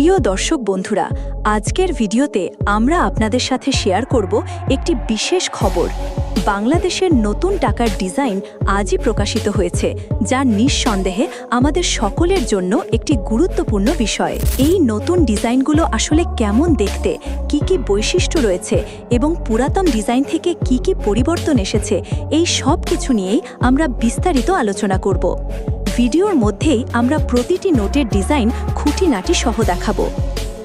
প্রিয় দর্শক বন্ধুরা, আজকের ভিডিওতে আমরা আপনাদের সাথে শেয়ার করব একটি বিশেষ খবর। বাংলাদেশের নতুন টাকার ডিজাইন আজই প্রকাশিত হয়েছে, যা নিঃসন্দেহে আমাদের সকলের জন্য একটি গুরুত্বপূর্ণ বিষয়। এই নতুন ডিজাইনগুলো আসলে কেমন দেখতে, কি কি বৈশিষ্ট্য রয়েছে এবং পুরাতন ডিজাইন থেকে কি কি পরিবর্তন এসেছে, এই সব কিছু নিয়েই আমরা বিস্তারিত আলোচনা করব। ভিডিওর মধ্যেই আমরা প্রতিটি নোটের ডিজাইন খুঁটিনাটি সহ দেখাবো।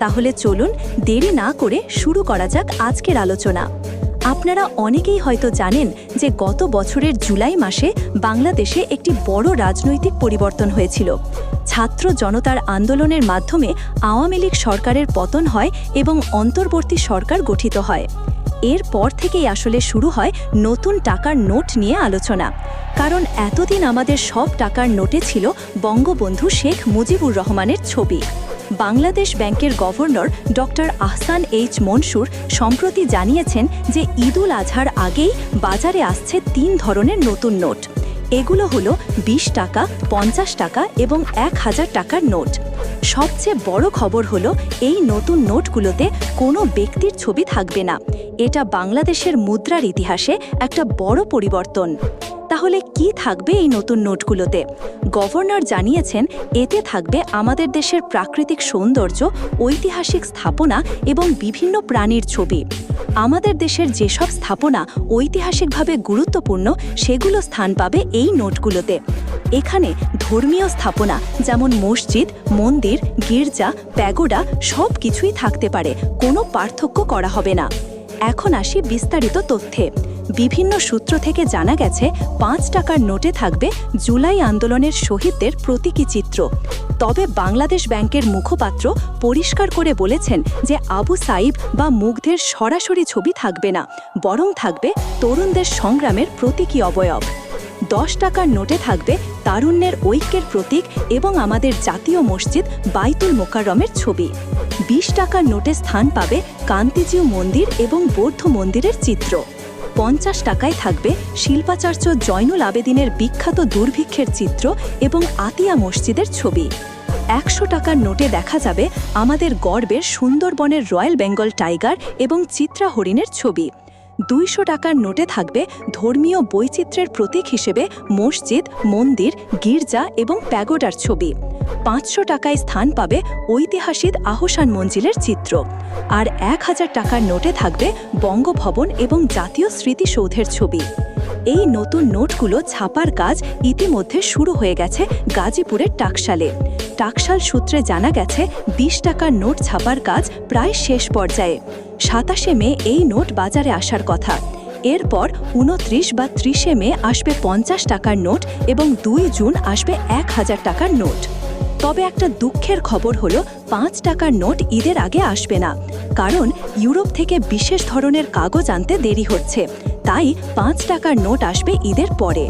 তাহলে চলুন দেরি না করে শুরু করা যাক আজকের আলোচনা। আপনারা অনেকেই হয়তো জানেন যে গত বছরের জুলাই মাসে বাংলাদেশে একটি বড় রাজনৈতিক পরিবর্তন হয়েছিল। ছাত্র জনতার আন্দোলনের মাধ্যমে আওয়ামী লীগ সরকারের পতন হয় এবং অন্তর্বর্তী সরকার গঠিত হয়। এরপর থেকেই আসলে শুরু হয় নতুন টাকার নোট নিয়ে আলোচনা। কারণ এতদিন আমাদের সব টাকার নোটে ছিল বঙ্গবন্ধু শেখ মুজিবুর রহমানের ছবি। বাংলাদেশ ব্যাংকের governor doctor Ahsan H Mansur সম্প্রতি জানিয়েছেন যে ঈদুল আজহার আগেই বাজারে আসছে তিন ধরনের নতুন নোট। এগুলো হলো ২০ টাকা, পঞ্চাশ টাকা এবং এক হাজার টাকার নোট। সবচেয়ে বড় খবর হলো এই নতুন নোটগুলোতে কোনো ব্যক্তির ছবি থাকবে না। এটা বাংলাদেশের মুদ্রার ইতিহাসে একটা বড় পরিবর্তন। তাহলে কি থাকবে এই নতুন নোটগুলোতে? গভর্নর জানিয়েছেন, এতে থাকবে আমাদের দেশের প্রাকৃতিক সৌন্দর্য, ঐতিহাসিক স্থাপনা এবং বিভিন্ন প্রাণীর ছবি। আমাদের দেশের যেসব স্থাপনা ঐতিহাসিকভাবে গুরুত্বপূর্ণ, সেগুলো স্থান পাবে এই নোটগুলোতে। এখানে ধর্মীয় স্থাপনা, যেমন মসজিদ, মন্দির, গির্জা, প্যাগোডা সব কিছুই থাকতে পারে, কোনো পার্থক্য করা হবে না। এখন আসি বিস্তারিত তথ্যে। বিভিন্ন সূত্র থেকে জানা গেছে, পাঁচ টাকার নোটে থাকবে জুলাই আন্দোলনের শহীদদের প্রতীকী চিত্র। তবে বাংলাদেশ ব্যাংকের মুখপাত্র পরিষ্কার করে বলেছেন যে আবু সাইব বা মুগ্ধের সরাসরি ছবি থাকবে না, বরং থাকবে তরুণদের সংগ্রামের প্রতীকী অবয়ব। দশ টাকার নোটে থাকবে তারুণ্যের ঐক্যের প্রতীক এবং আমাদের জাতীয় মসজিদ বাইতুল মোকাররমের ছবি। বিশ টাকার নোটে স্থান পাবে কান্তিজিউ মন্দির এবং বৌদ্ধ মন্দিরের চিত্র। পঞ্চাশ টাকায় থাকবে শিল্পাচার্য জয়নুল আবেদিনের বিখ্যাত দুর্ভিক্ষের চিত্র এবং আতিয়া মসজিদের ছবি। একশো টাকার নোটে দেখা যাবে আমাদের গর্বের সুন্দরবনের রয়্যাল বেঙ্গল টাইগার এবং চিত্রা হরিণের ছবি। দুইশো টাকার নোটে থাকবে ধর্মীয় বৈচিত্র্যের প্রতীক হিসেবে মসজিদ, মন্দির, গির্জা এবং প্যাগোডার ছবি। পাঁচশো টাকায় স্থান পাবে ঐতিহাসিক আহসান মঞ্জিলের চিত্র। আর এক হাজার টাকার নোটে থাকবে বঙ্গভবন এবং জাতীয় স্মৃতিসৌধের ছবি। এই নতুন নোটগুলো ছাপার কাজ ইতিমধ্যে শুরু হয়ে গেছে গাজীপুরের টাকশালে। টাকশাল সূত্রে জানা গেছে, বিশ টাকার নোট ছাপার কাজ প্রায় শেষ পর্যায়ে। সাতাশে মে এই নোট বাজারে আসার কথা। এরপর উনত্রিশ বা ত্রিশে মে আসবে পঞ্চাশ টাকার নোট এবং দুই জুন আসবে এক হাজার টাকার নোট। তবে একটা দুঃখের খবর হলো, পাঁচ টাকার নোট ঈদের আগে আসবে না। কারণ ইউরোপ থেকে বিশেষ ধরনের কাগজ আনতে দেরি হচ্ছে। তাই পাঁচ টাকার নোট আসবে ঈদের পরে।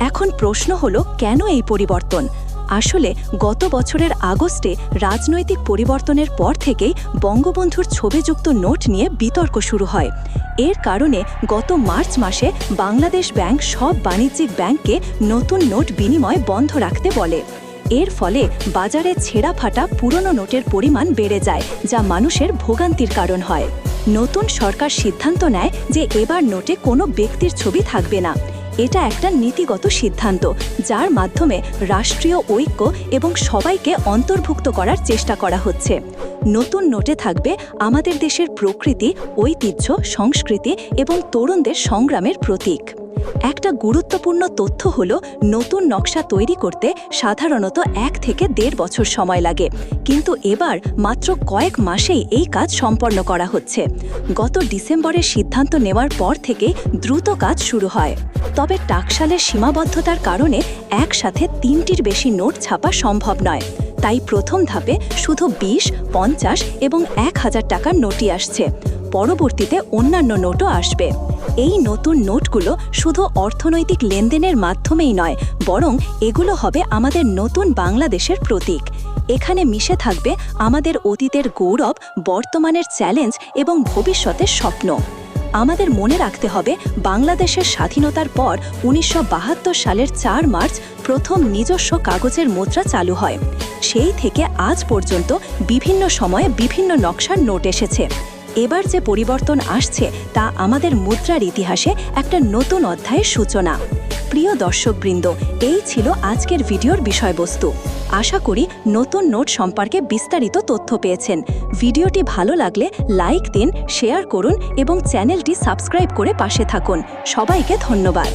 এখন প্রশ্ন হলো, কেন এই পরিবর্তন? আসলে গত বছরের আগস্টে রাজনৈতিক পরিবর্তনের পর থেকেই বঙ্গবন্ধুর ছবিযুক্ত নোট নিয়ে বিতর্ক শুরু হয়। এর কারণে গত মার্চ মাসে বাংলাদেশ ব্যাংক সব বাণিজ্যিক ব্যাংককে নতুন নোট বিনিময় বন্ধ রাখতে বলে। এর ফলে বাজারে ছেঁড়া ফাটা পুরনো নোটের পরিমাণ বেড়ে যায়, যা মানুষের ভোগান্তির কারণ হয়। নতুন সরকার সিদ্ধান্ত নেয় যে এবার নোটে কোনো ব্যক্তির ছবি থাকবে না। এটা একটা নীতিগত সিদ্ধান্ত, যার মাধ্যমে রাষ্ট্রীয় ঐক্য এবং সবাইকে অন্তর্ভুক্ত করার চেষ্টা করা হচ্ছে। নতুন নোটে থাকবে আমাদের দেশের প্রকৃতি, ঐতিহ্য, সংস্কৃতি এবং তরুণদের সংগ্রামের প্রতীক। একটা গুরুত্বপূর্ণ তথ্য হল, নতুন নকশা তৈরি করতে সাধারণত এক থেকে দেড় বছর সময় লাগে। কিন্তু এবার মাত্র কয়েক মাসেই এই কাজ সম্পন্ন করা হচ্ছে। গত ডিসেম্বরের সিদ্ধান্ত নেওয়ার পর থেকে দ্রুত কাজ শুরু হয়। তবে টাকশালের সীমাবদ্ধতার কারণে একসাথে তিনটির বেশি নোট ছাপা সম্ভব নয়। তাই প্রথম ধাপে শুধু বিশ, পঞ্চাশ এবং এক হাজার টাকার নোটই আসছে। পরবর্তীতে অন্যান্য নোটও আসবে। এই নতুন নোটগুলো শুধু অর্থনৈতিক লেনদেনের মাধ্যমেই নয়, বরং এগুলো হবে আমাদের নতুন বাংলাদেশের প্রতীক। এখানে মিশে থাকবে আমাদের অতীতের গৌরব, বর্তমানের চ্যালেঞ্জ এবং ভবিষ্যতের স্বপ্ন। আমাদের মনে রাখতে হবে বাংলাদেশের স্বাধীনতার পর উনিশশো বাহাত্তর সালের চার মার্চ প্রথম নিজস্ব কাগজের মুদ্রা চালু হয়। সেই থেকে আজ পর্যন্ত বিভিন্ন সময়ে বিভিন্ন নকশার নোট এসেছে। এবার যে পরিবর্তন আসছে তা আমাদের মুদ্রার ইতিহাসে একটা নতুন অধ্যায়ের সূচনা। প্রিয় দর্শকবৃন্দ, এই ছিল আজকের ভিডিওর বিষয়বস্তু। আশা করি নতুন নোট সম্পর্কে বিস্তারিত তথ্য পেয়েছেন। ভিডিওটি ভালো লাগলে লাইক দিন, শেয়ার করুন এবং চ্যানেলটি সাবস্ক্রাইব করে পাশে থাকুন। সবাইকে ধন্যবাদ।